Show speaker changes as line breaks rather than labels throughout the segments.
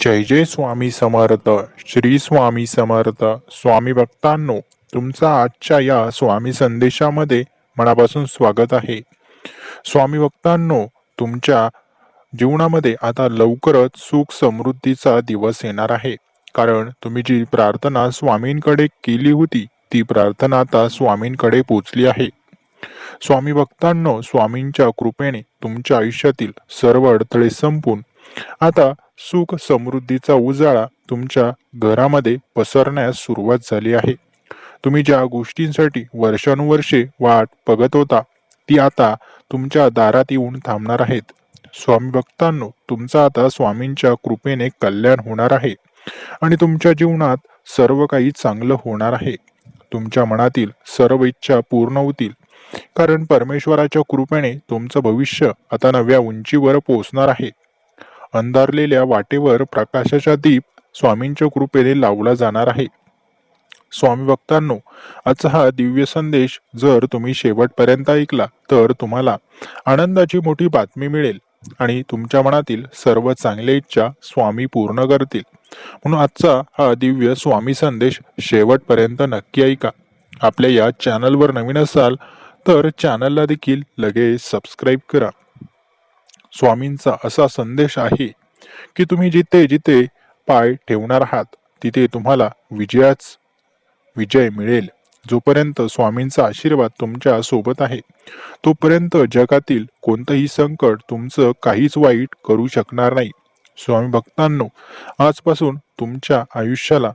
जय जय स्वामी समर्थ श्री स्वामी समर्थ. स्वामी भक्तांनो तुमचा आजच्या या स्वामी संदेशामध्ये मनापासून स्वागत आहे. स्वामी भक्तांनो तुमच्या जीवनामध्ये आता लवकरच सुख समृद्धीचा दिवस येणार आहे. कारण तुम्ही जी प्रार्थना स्वामींकडे केली होती ती प्रार्थना आता स्वामींकडे पोचली आहे. स्वामी भक्तांनो स्वामींच्या कृपेने तुमच्या आयुष्यातील सर्व अडथळे संपून आता सुख समृद्धीचा उजाळा तुमच्या घरामध्ये पसरण्यास सुरुवात झाली आहे. तुम्ही ज्या गोष्टींसाठी वर्षानुवर्षे वाट बघत होता ती आता तुमच्या दारात येऊन थांबणार आहेत. स्वामी भक्तांनो तुमचा आता स्वामींच्या कृपेने कल्याण होणार आहे आणि तुमच्या जीवनात सर्व काही चांगलं होणार आहे. तुमच्या मनातील सर्व इच्छा पूर्ण होतील कारण परमेश्वराच्या कृपेने तुमचं भविष्य आता नव्या उंचीवर पोहोचणार आहे. अंधारलेल्या वाटेवर प्रकाशाचा दीप स्वामींच्या कृपेने लावला जाणार आहे. स्वामी भक्तांनो आजचा हा दिव्य संदेश जर तुम्ही शेवटपर्यंत ऐकला तर तुम्हाला आनंदाची मोठी बातमी मिळेल आणि तुमच्या मनातील सर्व चांगल्या इच्छा स्वामी पूर्ण करतील. म्हणून आजचा हा दिव्य स्वामी संदेश शेवटपर्यंत नक्की ऐका. आपल्या या चॅनलवर नवीन असाल तर चॅनलला देखील लगेच सबस्क्राईब करा. स्वामींचा असा संदेश आहे की तुम्ही जिथे जिथे पाय ठेवणार आहात तिथे तुम्हाला विजयाच विजय मिळेल. जोपर्यंत स्वामींचा आशीर्वाद तुमच्यासोबत आहे तोपर्यंत जगातील कोणतंही संकट तुमचं काहीच वाईट करू शकणार नाही. स्वामी भक्तांनो आजपासून तुमच्या आयुष्याला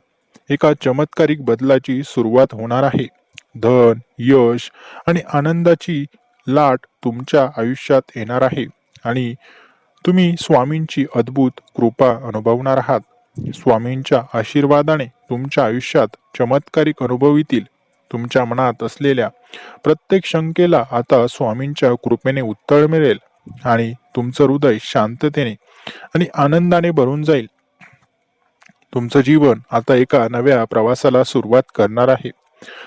एका चमत्कारिक बदलाची सुरुवात होणार आहे. धन यश आणि आनंदाची लाट तुमच्या आयुष्यात येणार आहे. आणि तुम्ही स्वामींची अद्भुत कृपा अनुभवणार आहात. स्वामींच्या आशीर्वादाने तुमच्या आयुष्यात चमत्कारिक अनुभव येतील तुमच्या मनात असलेल्या प्रत्येक शंकेला आता स्वामींच्या कृपेने उत्तर मिळेल आणि तुमचं हृदय शांततेने आणि आनंदाने भरून जाईल. तुमचं जीवन आता एका नव्या प्रवासाला सुरुवात करणार आहे.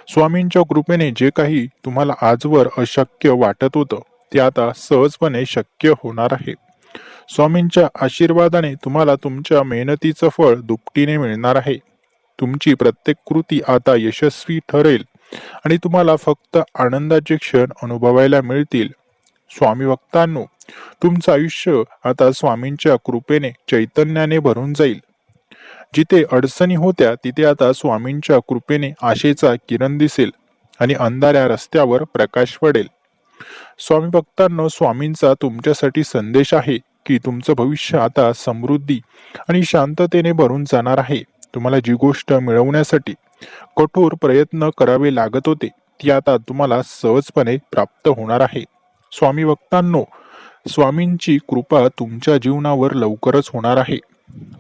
स्वामींच्या कृपेने जे काही तुम्हाला आजवर अशक्य वाटत होतं ते आता सहजपणे शक्य होणार आहे. स्वामींच्या आशीर्वादाने तुम्हाला तुमच्या मेहनतीचं फळ दुपटीने मिळणार आहे. तुमची प्रत्येक कृती आता यशस्वी ठरेल आणि तुम्हाला फक्त आनंदाचे क्षण अनुभवायला मिळतील. स्वामी भक्तांनो तुमचं आयुष्य आता स्वामींच्या कृपेने चैतन्याने भरून जाईल. जिथे अडचणी होत्या तिथे आता स्वामींच्या कृपेने आशेचा किरण दिसेल आणि अंधाऱ्या रस्त्यावर प्रकाश पडेल. स्वामी भक्तांनो स्वामींचा तुमच्यासाठी संदेश आहे की तुमचं भविष्य आता समृद्धी आणि शांततेने भरून जाणार आहे. तुम्हाला जी गोष्ट मिळवण्यासाठी कठोर प्रयत्न करावे लागत होते ती आता तुम्हाला सहजपणे प्राप्त होणार आहे. स्वामी भक्तांनो स्वामींची कृपा तुमच्या जीवनावर लवकरच होणार आहे.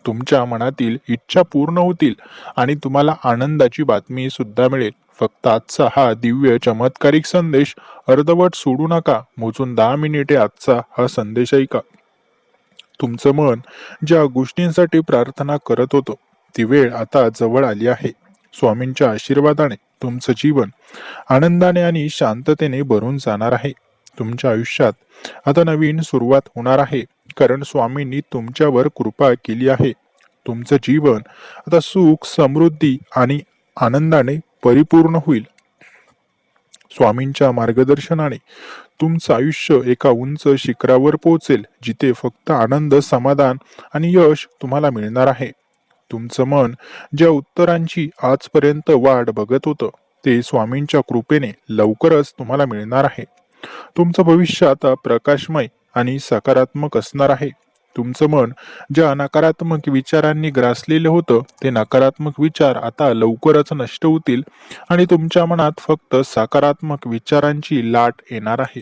तुमच्या मनातील इच्छा पूर्ण होतील आणि तुम्हाला आनंदाची बातमी सुद्धा मिळेल. फक्त आजचा हा दिव्य चमत्कारिक संदेश अर्धवट सोडू नका. मोजून दहा मिनिटे आजचा हा संदेश ऐका. तुमचं मन ज्या गोष्टींसाठी प्रार्थना करत होतो ती वेळ आता जवळ आली आहे. स्वामींच्या आशीर्वादाने तुमचं जीवन आनंदाने आणि शांततेने भरून जाणार आहे. तुमच्या आयुष्यात आता नवीन सुरुवात होणार आहे. कारण स्वामींनी तुमच्यावर कृपा केली आहे. तुमचं जीवन आता सुख समृद्धी आणि आनंदाने परिपूर्ण होईल. स्वामींच्या मार्गदर्शनाने तुमचं आयुष्य एका उंच शिखरावर पोहोचेल जिथे फक्त आनंद समाधान आणि यश तुम्हाला मिळणार आहे. तुमचं मन ज्या उत्तरांची आजपर्यंत वाट बघत होतं ते स्वामींच्या कृपेने लवकरच तुम्हाला मिळणार आहे. तुमचं भविष्य आता प्रकाशमय आणि सकारात्मक असणार आहे. तुमचं मन ज्या नकारात्मक विचारांनी ग्रासलेलं होतं ते नकारात्मक विचार आता लवकरच नष्ट होतील आणि तुमच्या मनात फक्त सकारात्मक विचारांची लाट येणार आहे.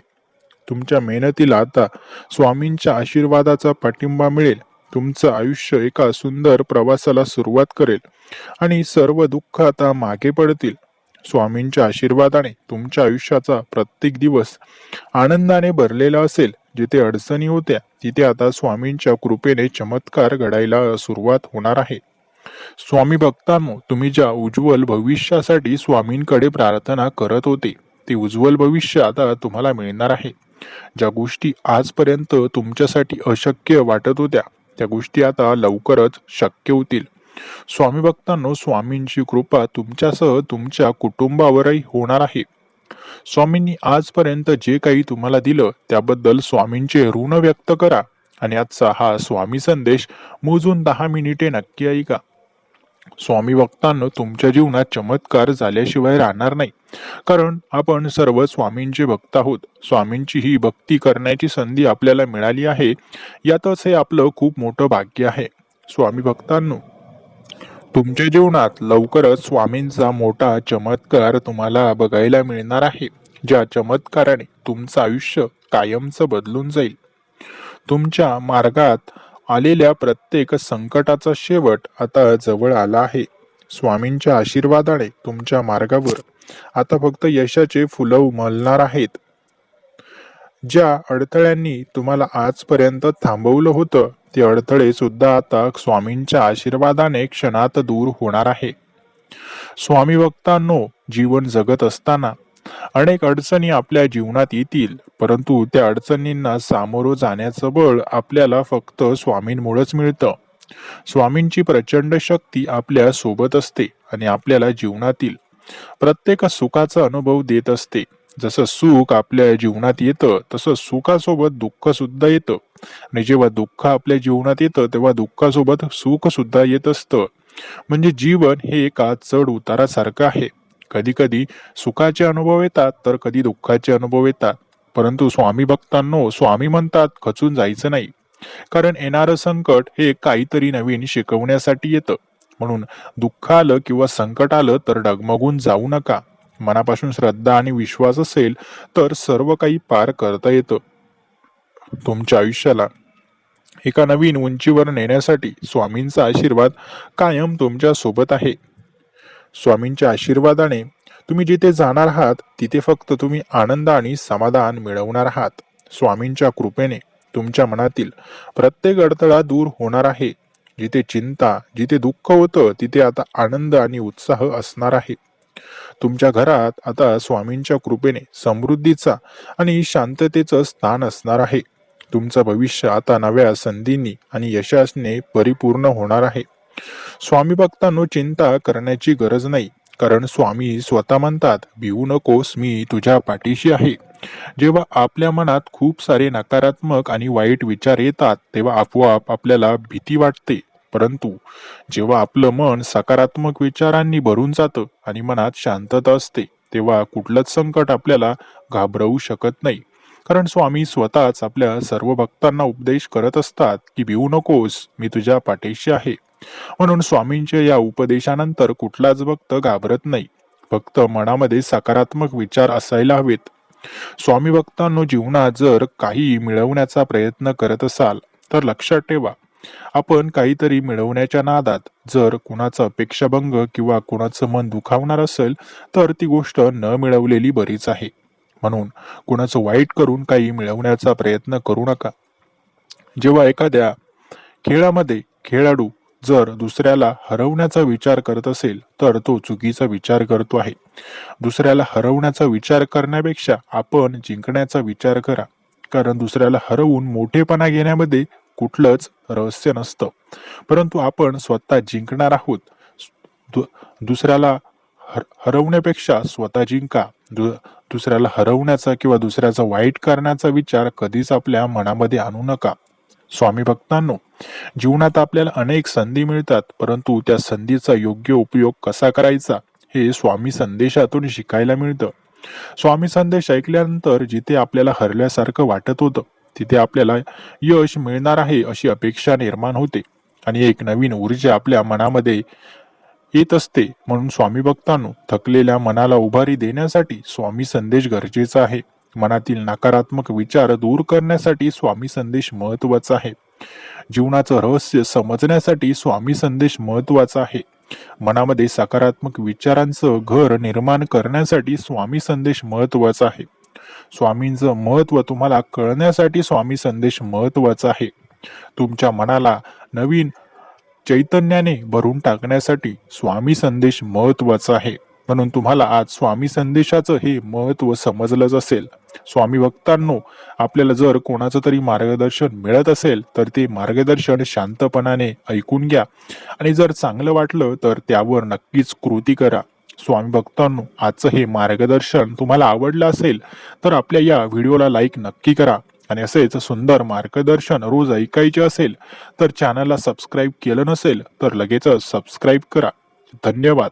तुमच्या मेहनतीला आता स्वामींच्या आशीर्वादाचा पाठिंबा मिळेल. तुमचं आयुष्य एका सुंदर प्रवासाला सुरुवात करेल आणि सर्व दुःख आता मागे पडतील. स्वामींच्या आशीर्वादाने तुमच्या आयुष्याचा प्रत्येक दिवस आनंदाने भरलेला असेल. जिथे अडचणी होत्या तिथे आता स्वामींच्या कृपेने चमत्कार घडायला सुरुवात होणार आहे. स्वामी भक्तांनो तुम्ही ज्या उज्ज्वल भविष्यासाठी स्वामींकडे प्रार्थना करत होते ते उज्ज्वल भविष्य आता तुम्हाला मिळणार आहे. ज्या गोष्टी आजपर्यंत तुमच्यासाठी अशक्य वाटत होत्या त्या गोष्टी आता लवकरच शक्य होतील. स्वामी भक्तांनो स्वामींची कृपा तुमच्यासह तुमच्या कुटुंबावरही होणार आहे. स्वामींनी आजपर्यंत जे काही तुम्हाला दिलं त्याबद्दल स्वामींचे ऋण व्यक्त करा आणि आजचा हा स्वामी संदेश मोजून दहा मिनिटे नक्की ऐका. स्वामी भक्तांनो तुमच्या जीवनात चमत्कार झाल्याशिवाय राहणार नाही. कारण आपण सर्व स्वामींचे भक्त आहोत. स्वामींची ही भक्ती करण्याची संधी आपल्याला मिळाली आहे. यातच हे आपलं खूप मोठं भाग्य आहे. स्वामी भक्तांनो तुमच्या जीवनात लवकरच स्वामींचा मोठा चमत्कार तुम्हाला बघायला मिळणार आहे ज्या चमत्काराने तुमचं आयुष्य कायमचं बदलून जाईल. तुमच्या मार्गात आलेल्या प्रत्येक संकटाचा शेवट आता जवळ आला आहे. स्वामींच्या आशीर्वादाने तुमच्या मार्गावर आता फक्त यशाचे फुलं उमलणार आहेत. ज्या अडथळ्यांनी तुम्हाला आजपर्यंत थांबवलं होतं ते अडथळे सुद्धा आता स्वामींच्या आशीर्वादाने क्षणात दूर होणार आहे. स्वामी भक्तांनो जीवन जगत असताना अनेक अडचणी आपल्या जीवनात येतील परंतु त्या अडचणींना सामोरं जाण्याचं बळ आपल्याला फक्त स्वामींमुळेच मिळतं. स्वामींची प्रचंड शक्ती आपल्यासोबत असते आणि आपल्याला जीवनातील प्रत्येक सुखाचा अनुभव देत असते. जसं सुख आपल्या जीवनात येतं तसं सुखासोबत दुःख सुद्धा येतं. आणि जेव्हा दुःख आपल्या जीवनात येतं तेव्हा दुःखासोबत सुख सुद्धा येत असतं. म्हणजे जीवन हे एका चढ उतारासारखं आहे. कधी कधी सुखाचे अनुभव येतात तर कधी दुःखाचे अनुभव येतात. परंतु स्वामी भक्तांनो स्वामी म्हणतात खचून जायचं नाही. कारण येणारं संकट हे काहीतरी नवीन शिकवण्यासाठी येतं. म्हणून दुःख आलं किंवा संकट आलं तर डगमगून जाऊ नका. मनापासून श्रद्धा आणि विश्वास असेल तर सर्व काही पार करता येतं. तुमच्या आयुष्याला एका नवीन उंचीवर नेण्यासाठी स्वामींचा आशीर्वाद कायम तुमच्यासोबत आहे. स्वामींच्या आशीर्वादाने तुम्ही जिथे जाणार आहात तिथे फक्त तुम्ही आनंद आणि समाधान मिळवणार आहात. स्वामींच्या कृपेने तुमच्या मनातील प्रत्येक अडथळा दूर होणार आहे. जिथे चिंता जिथे दुःख होतं तिथे आता आनंद आणि उत्साह असणार आहे. तुमच्या घरात आता स्वामींच्या कृपेने समृद्धीचा आणि शांततेचं स्थान असणार आहे. तुमचं भविष्य आता नव्या संधींनी आणि यशासने परिपूर्ण होणार आहे. स्वामी भक्तांनो चिंता करण्याची गरज नाही. कारण स्वामी स्वतः म्हणतात भिवू नकोस मी तुझ्या पाठीशी आहे. जेव्हा आपल्या मनात खूप सारे नकारात्मक आणि वाईट विचार येतात तेव्हा आपोआप आपल्याला भीती वाटते. परंतु जेव्हा आपलं मन सकारात्मक विचारांनी भरून जातं आणि मनात शांतता असते तेव्हा कुठलंच संकट आपल्याला घाबरवू शकत नाही. कारण स्वामी स्वतःच आपल्या सर्व भक्तांना उपदेश करत असतात की भिवू नकोस मी तुझ्या पाठीशी आहे. म्हणून स्वामींच्या या उपदेशानंतर कुठलाच भक्त घाबरत नाही. फक्त मनामध्ये सकारात्मक विचार असायला हवेत. स्वामी भक्तांनो जीवनात जर काही मिळवण्याचा प्रयत्न करत असाल तर लक्षात ठेवा आपण काहीतरी मिळवण्याच्या नादात जर कुणाचा अपेक्षाभंग किंवा कुणाचं मन दुखावणार असेल तर ती गोष्ट न मिळवलेली बरीच आहे. म्हणून कुणाचं वाईट करून काही मिळवण्याचा प्रयत्न करू नका. जेव्हा एखाद्या खेळामध्ये खेळाडू जर दुसऱ्याला हरवण्याचा विचार करत असेल तर तो चुकीचा विचार करतो आहे. दुसऱ्याला हरवण्याचा विचार करण्यापेक्षा आपण जिंकण्याचा विचार करा. कारण दुसऱ्याला हरवून मोठेपणा घेण्यामध्ये कुठलंच रहस्य नसतं. परंतु आपण स्वतः जिंकणार आहोत. दु- दुसऱ्याला हर हरवण्यापेक्षा स्वतः जिंका. दु दुसऱ्याला हरवण्याचा किंवा दुसऱ्याचा वाईट करण्याचा विचार कधीच आपल्या मनामध्ये आणू नका. स्वामी भक्तांनो जीवनात आपल्याला अनेक संधी मिळतात परंतु त्या संधीचा योग्य उपयोग कसा करायचा हे स्वामी संदेशातून शिकायला मिळतं. स्वामी संदेश ऐकल्यानंतर जिथे आपल्याला हरल्यासारखं वाटत होतं तिथे आपल्याला यश मिळणार आहे अशी अपेक्षा निर्माण होते. आणि एक नवीन ऊर्जा आपल्या मनामध्ये येत असते म्हणून स्वामी भक्तांनो थकलेल्या मनाला उभारी देण्यासाठी स्वामी संदेश गरजेचा आहे. मनातील नकारात्मक विचार दूर करण्यासाठी स्वामी संदेश महत्त्वाचा आहे. जीवनाचं रहस्य समजण्यासाठी स्वामी संदेश महत्त्वाचा आहे. मनामध्ये सकारात्मक विचारांचं घर निर्माण करण्यासाठी स्वामी संदेश महत्त्वाचा आहे. स्वामींचं महत्त्व तुम्हाला कळण्यासाठी स्वामी संदेश महत्त्वाचा आहे. तुमच्या मनाला नवीन चैतन्याने भरून टाकण्यासाठी स्वामी संदेश महत्त्वाचा आहे. म्हणून तुम्हाला आज स्वामी संदेशाचं हे महत्त्व समजलंच असेल. स्वामी भक्तांनो आपल्याला जर कोणाचं तरी मार्गदर्शन मिळत असेल तर ते मार्गदर्शन शांतपणाने ऐकून घ्या. आणि जर चांगलं वाटलं तर त्यावर नक्कीच कृती करा. स्वामी भक्तांनो आजचं हे मार्गदर्शन तुम्हाला आवडलं असेल तर आपल्या या व्हिडिओला लाईक नक्की करा. आणि असेच सुंदर मार्गदर्शन रोज ऐकायचे असेल तर चॅनलला सबस्क्राईब केलं नसेल तर लगेचच सबस्क्राईब करा. धन्यवाद.